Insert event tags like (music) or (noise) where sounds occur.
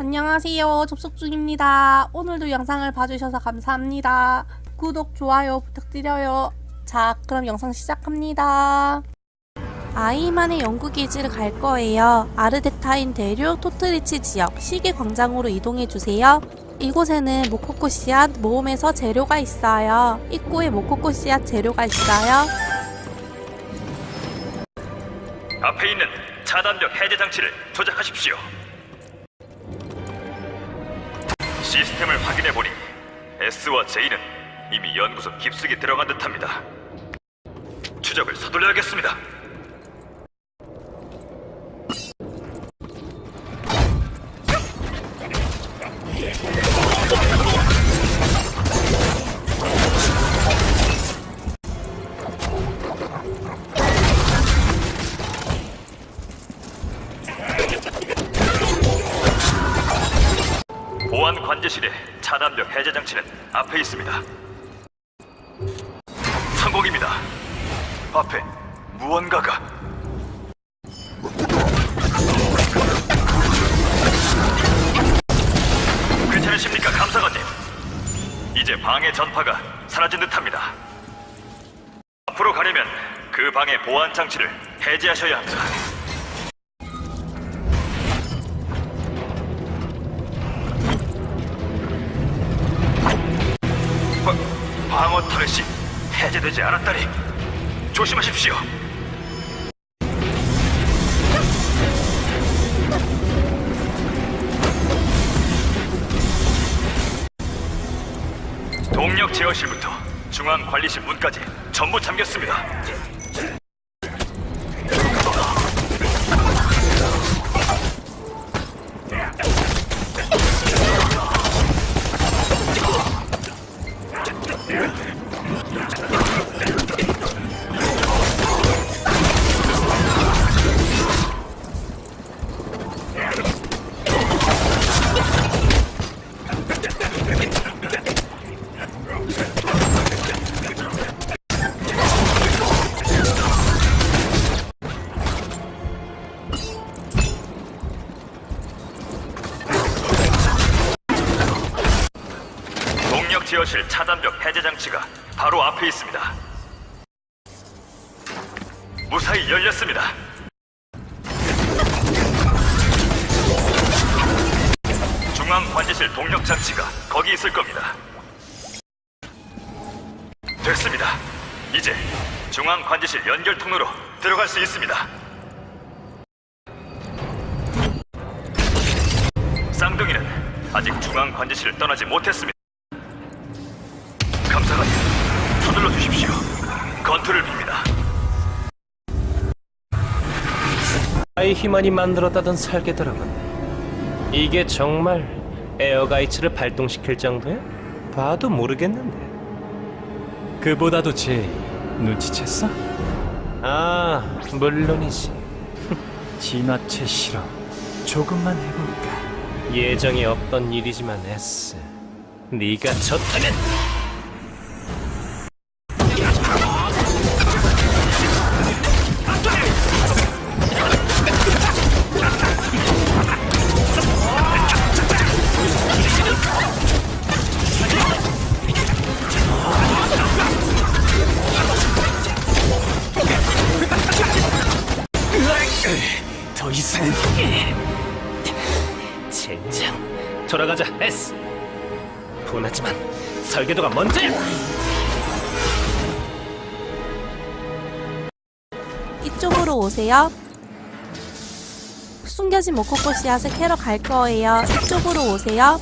안녕하세요. 접속 중입니다. 오늘도 영상을 봐주셔서 감사합니다. 구독, 좋아요 부탁드려요. 자, 그럼 영상 시작합니다. 아이만의 연구 기지를 갈 거예요. 아르데타인 대륙 토트리치 지역 시계 광장으로 이동해 주세요. 이곳에는 모코코 씨앗 모험에서 재료가 있어요. 입구에 모코코 씨앗 재료가 있어요. 앞에 있는 차단벽 해제 장치를 조작하십시오. 시스템을 확인해 보니 S와 J는 이미 연구소 깊숙이 들어간 듯합니다. 추적을 서둘러야겠습니다. 관제실의 차단벽 해제 장치는 앞에 있습니다. 성공입니다. 앞에 무언가가 괜찮으십니까, 감사관님? 이제 방의 전파가 사라진 듯합니다. 앞으로 가려면 그 방의 보안 장치를 해제하셔야 합니다. 터렛이 해제되지 않았다니 조심하십시오. 동력 제어실부터 중앙 관리실 문까지 전부 잠겼습니다. 제어실 차단벽 해제 장치가 바로 앞에 있습니다. 무사히 열렸습니다. 중앙 관제실 동력 장치가 거기 있을 겁니다. 됐습니다. 이제 중앙 관제실 연결 통로로 들어갈 수 있습니다. 쌍둥이는 아직 중앙 관제실을 떠나지 못했습니다. 감사관님, 서둘러 주십시오. 건투를 빕니다. 아이 희만이 만들었다던 설계도라군. 이게 정말 에어가이츠를 발동시킬 정도야? 봐도 모르겠는데. 그보다도 제이 눈치챘어? 아, 물론이지. (laughs) 지나쳐 싫어. 조금만 해볼까? 예정에 없던 일이지만 S. 네가 졌다면 젠장. 돌아가자, S. 분하지만 설계도가 먼저야. 이쪽으로 오세요. 숨겨진 모코코 씨앗을 캐러 갈 거예요. 이쪽으로 오세요.